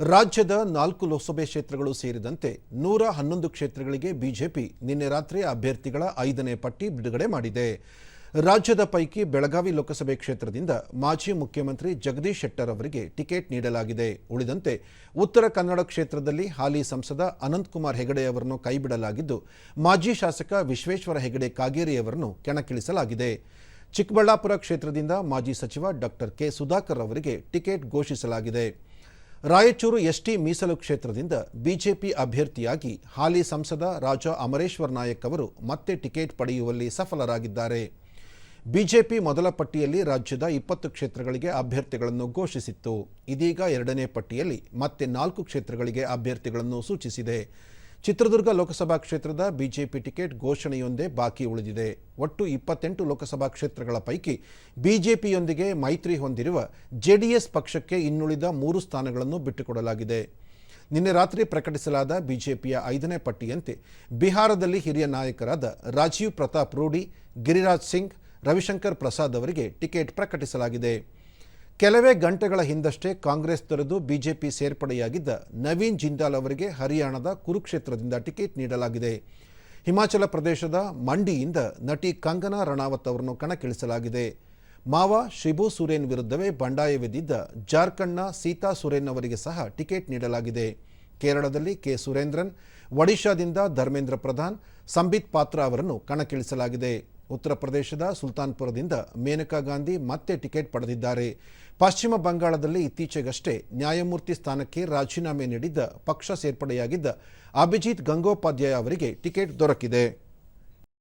ರಾಜ್ಯದ ನಾಲ್ಕು ಲೋಕಸಭೆ ಕ್ಷೇತ್ರಗಳು ಸೇರಿದಂತೆ ನೂರ ಹನ್ನೊಂದು ಕ್ಷೇತ್ರಗಳಿಗೆ ಬಿಜೆಪಿ ನಿನ್ನೆ ರಾತ್ರಿ ಅಭ್ಯರ್ಥಿಗಳ ಐದನೇ ಪಟ್ಟಿ ಬಿಡುಗಡೆ ಮಾಡಿದೆ. ರಾಜ್ಯದ ಪೈಕಿ ಬೆಳಗಾವಿ ಲೋಕಸಭೆ ಕ್ಷೇತ್ರದಿಂದ ಮಾಜಿ ಮುಖ್ಯಮಂತ್ರಿ ಜಗದೀಶ್ ಶೆಟ್ಟರ್ ಅವರಿಗೆ ಟಿಕೆಟ್ ನೀಡಲಾಗಿದೆ. ಉಳಿದಂತೆ ಉತ್ತರ ಕನ್ನಡ ಕ್ಷೇತ್ರದಲ್ಲಿ ಹಾಲಿ ಸಂಸದ ಅನಂತಕುಮಾರ್ ಹೆಗಡೆ ಅವರನ್ನು ಕೈಬಿಡಲಾಗಿದ್ದು, ಮಾಜಿ ಶಾಸಕ ವಿಶ್ವೇಶ್ವರ ಹೆಗಡೆ ಕಾಗೇರಿಯವರನ್ನು ಕೆಣಕ್ಕಿಳಿಸಲಾಗಿದೆ. ಚಿಕ್ಕಬಳ್ಳಾಪುರ ಕ್ಷೇತ್ರದಿಂದ ಮಾಜಿ ಸಚಿವ ಡಾಕ್ಟರ್ ಕೆ ಸುಧಾಕರ್ ಅವರಿಗೆ ಟಿಕೆಟ್ ಘೋಷಿಸಲಾಗಿದೆ. ರಾಯಚೂರು ಎಸ್ಟಿ ಮೀಸಲು ಕ್ಷೇತ್ರದಿಂದ ಬಿಜೆಪಿ ಅಭ್ಯರ್ಥಿಯಾಗಿ ಹಾಲಿ ಸಂಸದ ರಾಜಾ ಅಮರೇಶ್ವರ್ ನಾಯಕ್ ಅವರು ಮತ್ತೆ ಟಿಕೆಟ್ ಪಡೆಯುವಲ್ಲಿ ಸಫಲರಾಗಿದ್ದಾರೆ. ಬಿಜೆಪಿ ಮೊದಲ ಪಟ್ಟಿಯಲ್ಲಿ ರಾಜ್ಯದ ಇಪ್ಪತ್ತು ಕ್ಷೇತ್ರಗಳಿಗೆ ಅಭ್ಯರ್ಥಿಗಳನ್ನು ಘೋಷಿಸಿತ್ತು. ಇದೀಗ ಎರಡನೇ ಪಟ್ಟಿಯಲ್ಲಿ ಮತ್ತೆ ನಾಲ್ಕು ಕ್ಷೇತ್ರಗಳಿಗೆ ಅಭ್ಯರ್ಥಿಗಳನ್ನು ಸೂಚಿಸಿದೆ. ಚಿತ್ರದುರ್ಗ ಲೋಕಸಭಾ ಕ್ಷೇತ್ರದ ಬಿಜೆಪಿ ಟಿಕೆಟ್ ಘೋಷಣೆಯೊಂದೇ ಬಾಕಿ ಉಳಿದಿದೆ. ಒಟ್ಟು ಇಪ್ಪತ್ತೆಂಟು ಲೋಕಸಭಾ ಕ್ಷೇತ್ರಗಳ ಪೈಕಿ ಬಿಜೆಪಿಯೊಂದಿಗೆ ಮೈತ್ರಿ ಹೊಂದಿರುವ ಜೆಡಿಎಸ್ ಪಕ್ಷಕ್ಕೆ ಇನ್ನುಳಿದ ಮೂರು ಸ್ಥಾನಗಳನ್ನು ಬಿಟ್ಟುಕೊಡಲಾಗಿದೆ. ನಿನ್ನೆ ರಾತ್ರಿ ಪ್ರಕಟಿಸಲಾದ ಬಿಜೆಪಿಯ ಐದನೇ ಪಟ್ಟಿಯಂತೆ ಬಿಹಾರದಲ್ಲಿ ಹಿರಿಯ ನಾಯಕರಾದ ರಾಜೀವ್ ಪ್ರತಾಪ್ ರೂಢಿ ಗಿರಿರಾಜ್ ಸಿಂಗ್, ರವಿಶಂಕರ್ ಪ್ರಸಾದ್ ಅವರಿಗೆ ಟಿಕೆಟ್ ಪ್ರಕಟಿಸಲಾಗಿದೆ. ಕೆಲವೇ ಗಂಟೆಗಳ ಹಿಂದಷ್ಟೇ ಕಾಂಗ್ರೆಸ್ ತೊರೆದು ಬಿಜೆಪಿ ಸೇರ್ಪಡೆಯಾಗಿದ್ದ ನವೀನ್ ಜಿಂದಾಲ್ ಅವರಿಗೆ ಹರಿಯಾಣದ ಕುರುಕ್ಷೇತ್ರದಿಂದ ಟಿಕೆಟ್ ನೀಡಲಾಗಿದೆ. ಹಿಮಾಚಲ ಪ್ರದೇಶದ ಮಂಡಿಯಿಂದ ನಟಿ ಕಂಗನಾ ರಣಾವತ್ ಅವರನ್ನು ಕಣಕ್ಕಿಳಿಸಲಾಗಿದೆ. ಮಾವ ಶಿಬು ಸುರೇನ್ ವಿರುದ್ಧವೇ ಬಂಡಾಯವೆದ್ದಿದ್ದ ಜಾರ್ಖಂಡ್ನ ಸೀತಾ ಸುರೇನ್ ಅವರಿಗೆ ಸಹ ಟಿಕೆಟ್ ನೀಡಲಾಗಿದೆ. ಕೇರಳದಲ್ಲಿ ಕೆ ಸುರೇಂದ್ರನ್, ಒಡಿಶಾದಿಂದ ಧರ್ಮೇಂದ್ರ ಪ್ರಧಾನ್, ಸಂಬಿತ್ ಪಾತ್ರ ಅವರನ್ನು ಕಣಕ್ಕಿಳಿಸಲಾಗಿದೆ. ಉತ್ತರ ಪ್ರದೇಶದ ಸುಲ್ತಾನ್ಪುರದಿಂದ ಮೇನಕಾ ಗಾಂಧಿ ಮತ್ತೆ ಟಿಕೆಟ್ ಪಡೆದಿದ್ದಾರೆ. ಪಶ್ಚಿಮ ಬಂಗಾಳದಲ್ಲಿ ಇತ್ತೀಚೆಗಷ್ಟೇ ನ್ಯಾಯಮೂರ್ತಿ ಸ್ಥಾನಕ್ಕೆ ರಾಜೀನಾಮೆ ನೀಡಿದ್ದ ಪಕ್ಷ ಸೇರ್ಪಡೆಯಾಗಿದ್ದ ಅಭಿಜಿತ್ ಗಂಗೋಪಾಧ್ಯಾಯ ಅವರಿಗೆ ಟಿಕೆಟ್ ದೊರಕಿದೆ.